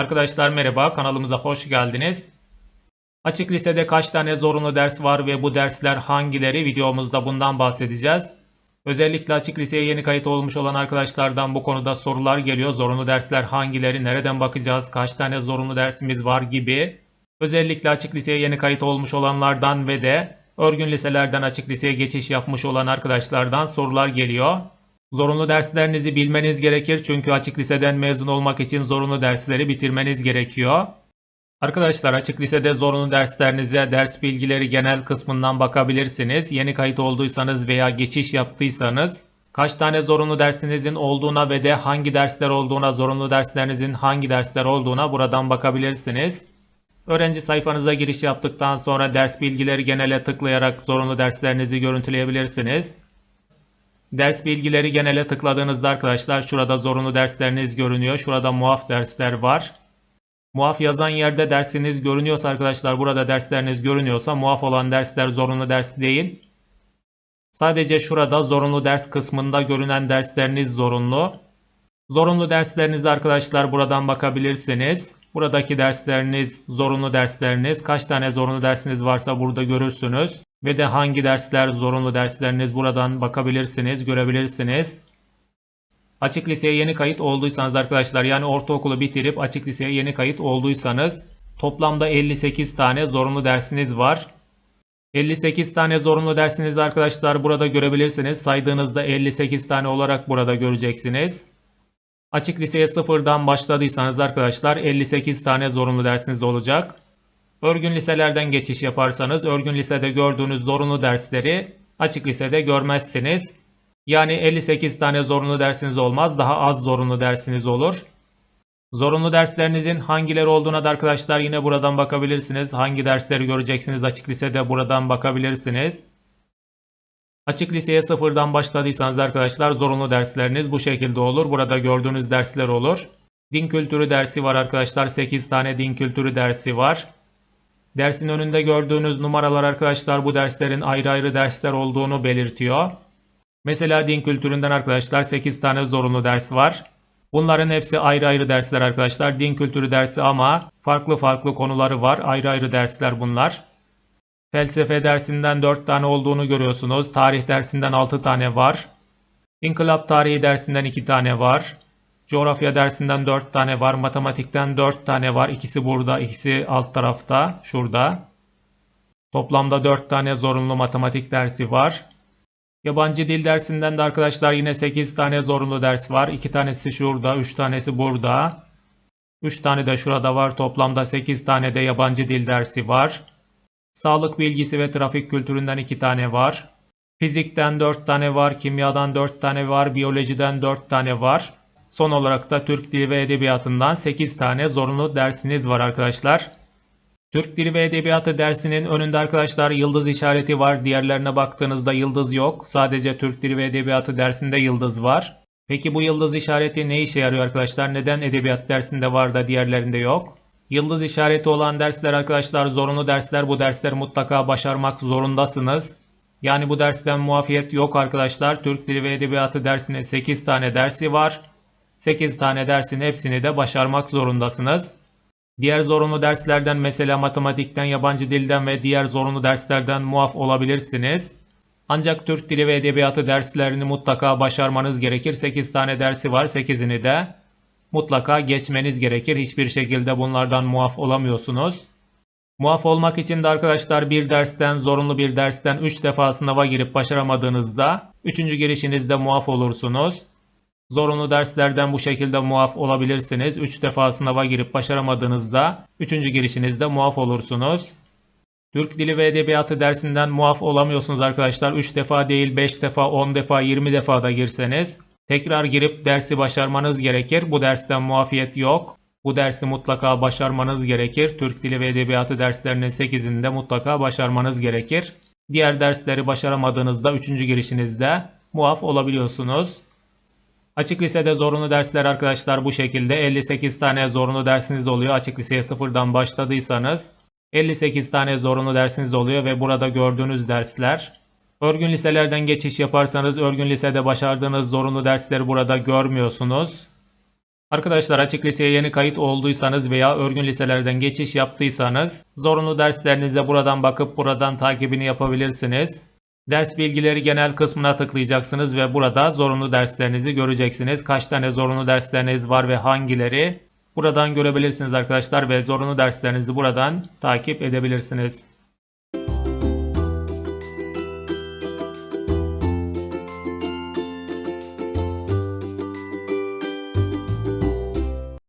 Arkadaşlar merhaba, kanalımıza hoş geldiniz. Açık lisede kaç tane zorunlu ders var ve bu dersler hangileri videomuzda bundan bahsedeceğiz. Özellikle açık liseye yeni kayıt olmuş olan arkadaşlardan bu konuda sorular geliyor. Zorunlu dersler hangileri, nereden bakacağız, kaç tane zorunlu dersimiz var gibi. Özellikle açık liseye yeni kayıt olmuş olanlardan ve de örgün liselerden açık liseye geçiş yapmış olan arkadaşlardan sorular geliyor. Zorunlu derslerinizi bilmeniz gerekir çünkü açık liseden mezun olmak için zorunlu dersleri bitirmeniz gerekiyor. Arkadaşlar açık lisede zorunlu derslerinize ders bilgileri genel kısmından bakabilirsiniz. Yeni kayıt olduysanız veya geçiş yaptıysanız kaç tane zorunlu dersinizin olduğuna ve de hangi dersler olduğuna, zorunlu derslerinizin hangi dersler olduğuna buradan bakabilirsiniz. Öğrenci sayfanıza giriş yaptıktan sonra ders bilgileri genele tıklayarak zorunlu derslerinizi görüntüleyebilirsiniz. Ders bilgileri genele tıkladığınızda arkadaşlar şurada zorunlu dersleriniz görünüyor. Şurada muaf dersler var. Muaf yazan yerde dersiniz görünüyorsa arkadaşlar burada dersleriniz görünüyorsa muaf olan dersler zorunlu ders değil. Sadece şurada zorunlu ders kısmında görünen dersleriniz zorunlu. Zorunlu derslerinizi arkadaşlar buradan bakabilirsiniz. Buradaki dersleriniz zorunlu dersleriniz. Kaç tane zorunlu dersiniz varsa burada görürsünüz. Ve de hangi dersler zorunlu dersleriniz buradan bakabilirsiniz, görebilirsiniz. Açık liseye yeni kayıt olduysanız arkadaşlar yani ortaokulu bitirip açık liseye yeni kayıt olduysanız toplamda 58 tane zorunlu dersiniz var. 58 tane zorunlu dersiniz arkadaşlar burada görebilirsiniz. Saydığınızda 58 tane olarak burada göreceksiniz. Açık liseye sıfırdan başladıysanız arkadaşlar 58 tane zorunlu dersiniz olacak. Örgün liselerden geçiş yaparsanız örgün lisede gördüğünüz zorunlu dersleri açık lisede görmezsiniz. Yani 58 tane zorunlu dersiniz olmaz. Daha az zorunlu dersiniz olur. Zorunlu derslerinizin hangileri olduğuna da arkadaşlar yine buradan bakabilirsiniz. Hangi dersleri göreceksiniz açık lisede buradan bakabilirsiniz. Açık liseye sıfırdan başladıysanız arkadaşlar zorunlu dersleriniz bu şekilde olur. Burada gördüğünüz dersler olur. Din kültürü dersi var arkadaşlar. 8 tane din kültürü dersi var. Dersin önünde gördüğünüz numaralar arkadaşlar bu derslerin ayrı ayrı dersler olduğunu belirtiyor. Mesela din kültüründen arkadaşlar 8 tane zorunlu ders var. Bunların hepsi ayrı ayrı dersler arkadaşlar. Din kültürü dersi ama farklı farklı konuları var. Ayrı ayrı dersler bunlar. Felsefe dersinden 4 tane olduğunu görüyorsunuz. Tarih dersinden 6 tane var. İnkılap tarihi dersinden 2 tane var. Coğrafya dersinden 4 tane var. Matematikten 4 tane var. İkisi burada, ikisi alt tarafta, şurada. Toplamda 4 tane zorunlu matematik dersi var. Yabancı dil dersinden de arkadaşlar yine 8 tane zorunlu ders var. 2 tanesi şurada, 3 tanesi burada. 3 tane de şurada var. Toplamda 8 tane de yabancı dil dersi var. Sağlık bilgisi ve trafik kültüründen 2 tane var. Fizikten 4 tane var, kimyadan 4 tane var, biyolojiden 4 tane var. Son olarak da Türk Dili ve Edebiyatı'ndan 8 tane zorunlu dersiniz var arkadaşlar. Türk Dili ve Edebiyatı dersinin önünde arkadaşlar yıldız işareti var. Diğerlerine baktığınızda yıldız yok. Sadece Türk Dili ve Edebiyatı dersinde yıldız var. Peki bu yıldız işareti ne işe yarıyor arkadaşlar? Neden edebiyat dersinde var da diğerlerinde yok? Yıldız işareti olan dersler arkadaşlar zorunlu dersler. Bu dersleri mutlaka başarmak zorundasınız. Yani bu dersten muafiyet yok arkadaşlar. Türk Dili ve Edebiyatı dersine 8 tane dersi var. 8 tane dersin hepsini de başarmak zorundasınız. Diğer zorunlu derslerden mesela matematikten, yabancı dilden ve diğer zorunlu derslerden muaf olabilirsiniz. Ancak Türk Dili ve Edebiyatı derslerini mutlaka başarmanız gerekir. 8 tane dersi var. 8'ini de mutlaka geçmeniz gerekir. Hiçbir şekilde bunlardan muaf olamıyorsunuz. Muaf olmak için de arkadaşlar bir dersten, zorunlu bir dersten 3 defa sınava girip başaramadığınızda 3. girişinizde muaf olursunuz. Zorunlu derslerden bu şekilde muaf olabilirsiniz. 3 defa sınava girip başaramadığınızda 3. girişinizde muaf olursunuz. Türk Dili ve Edebiyatı dersinden muaf olamıyorsunuz arkadaşlar. 3 defa değil 5 defa, 10 defa, 20 defa da girseniz. Tekrar girip dersi başarmanız gerekir. Bu dersten muafiyet yok. Bu dersi mutlaka başarmanız gerekir. Türk Dili ve Edebiyatı derslerinin 8'inde mutlaka başarmanız gerekir. Diğer dersleri başaramadığınızda 3. girişinizde muaf olabiliyorsunuz. Açık lisede zorunlu dersler arkadaşlar bu şekilde 58 tane zorunlu dersiniz oluyor. Açık liseye sıfırdan başladıysanız 58 tane zorunlu dersiniz oluyor ve burada gördüğünüz dersler. Örgün liselerden geçiş yaparsanız örgün lisede başardığınız zorunlu dersleri burada görmüyorsunuz. Arkadaşlar açık liseye yeni kayıt olduysanız veya örgün liselerden geçiş yaptıysanız zorunlu derslerinize buradan bakıp buradan takibini yapabilirsiniz. Ders bilgileri genel kısmına tıklayacaksınız ve burada zorunlu derslerinizi göreceksiniz. Kaç tane zorunlu dersleriniz var ve hangileri? Buradan görebilirsiniz arkadaşlar ve zorunlu derslerinizi buradan takip edebilirsiniz.